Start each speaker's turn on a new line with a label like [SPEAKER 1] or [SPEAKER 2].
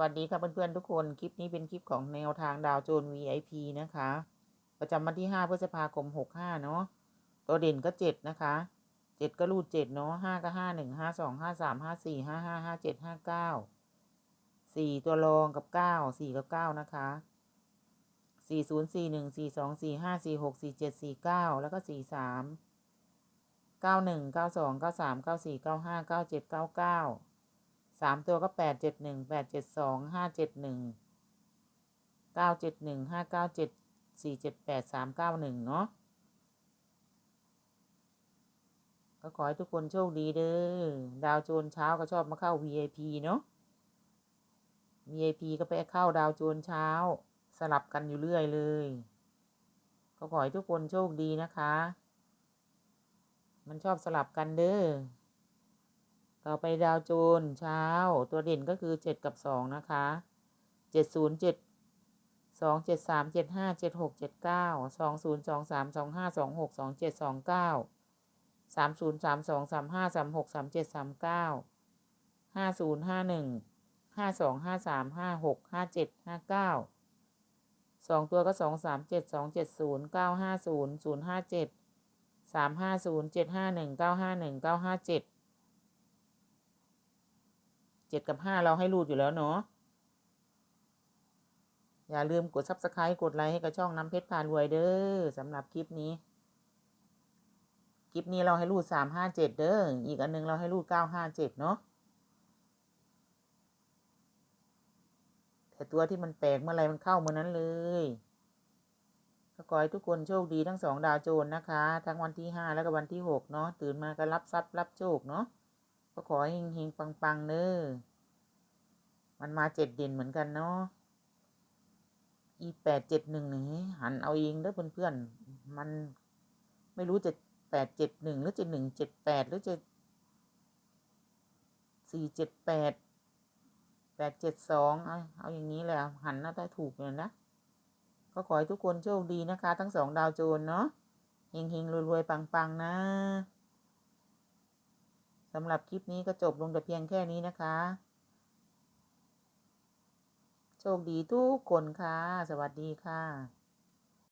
[SPEAKER 1] วัสดีค่ะเพื่อนๆทุกคน คลิปนี้เป็นคลิปของแนวทางดาวโจน VIP นะคะ ประจำวันที่ 5 พฤษภาคม 65 เนาะตัวเด่นก็ 7 นะคะ 7 ก็รูด 7 เนาะ5ก็ 5 1 5 2 5 3 5 4 5 5 5 7 5 9 4 ตัวรองกับ 9 4 กับ 9 นะคะ 4 0 4 1 4 2 4 5 4 6 4 7 4 9 แล้วก็ 4 3 9 1 9 2 9 3 9 4 9 5 9 7 9 9 สามตัวก็แปดเจ็ดหนึ่งแปดเจ็ดสองห้าเจ็ดหนึ่งเก้าเจ็ดหนึ่งห้าเก้าเจ็ดสี่เจ็ดแปดสามเก้าหนึ่งเนาะก็ขอให้ทุกคนโชคดีเด้อ ดาวโจนเช้าก็ชอบมาเข้า VIP เนาะ VIP ก็ไปเข้าดาวโจนเช้า สลับกันอยู่เรื่อยเลย ก็ขอให้ทุกคนโชคดีนะคะ มันชอบสลับกันเด้อ ต่อไปดาวโจนเช้า ตัวเด่นก็คือเจ็ดกับสองนะคะเจ็ดศูนย์เจ็ดสองเจ็ดสามเจ็ดห้าเจ็ดหกเจ็ดเก้าสองศูนย์สองสามสองห้าสองหกสองเจ็ดสองเก้าสามศูนย์สามสองสามห้าสามหกสามเจ็ดสามเก้าห้าศูนย์ห้าหนึ่งห้าสองห้าสามห้าหกห้าเจ็ดห้าเก้าสองตัวก็สองสามเจ็ดสองเจ็ดศูนย์เก้าห้าศูนย์ศูนย์ห้าเจ็ดสามห้าศูนย์เจ็ดห้าหนึ่งเก้าห้าหนึ่งเก้าห้าเจ็ด เจ็ดกับห้าเราให้รูดอยู่แล้วเนาะอย่าลืมกดซับสไครต์กดไลค์ให้กับช่องน้ำเพชรพารวยเด้อสำหรับคลิปนี้ คลิปนี้เราให้รูดสามห้าเจ็ดเด้ออีกอันนึงเราให้รูดเก้าห้าเจ็ดเนาะแต่ตัวที่มันแปลกเมื่อไรมันเข้าเมื่อนั้นเลยก็ขอให้ทุกคนโชคดีทั้งสองดาวโจนนะคะ ทั้งวันที่ห้าแล้วก็วันที่หกเนาะตื่นมาก็รับทรัพย์รับโชคเนาะ ก็ขอให้เฮงปังๆเนอมันมาเจ็ดเด่นเหมือนกันเนาะอีแปดเจ็ดหนึ่งนี่หันเอาเองเด้อเพื่อนๆมันไม่รู้จะแปดเจ็ดหนึ่งหรือจะหนึ่งเจ็ดแปดหรือจะสี่เจ็ดแปดแปดเจ็ดสองเอาเอาอย่างนี้แหละหันน่าจะถูกเลยนะ ก็ขอให้ทุกคนโชคดีนะคะ ทั้งสองดาวโจนเนาะเฮงๆรวยๆ ปัง ๆ นะ สำหรับคลิปนี้ก็จบลงแต่เพียงแค่นี้นะคะ โชคดีทุกคนค่ะ สวัสดีค่ะ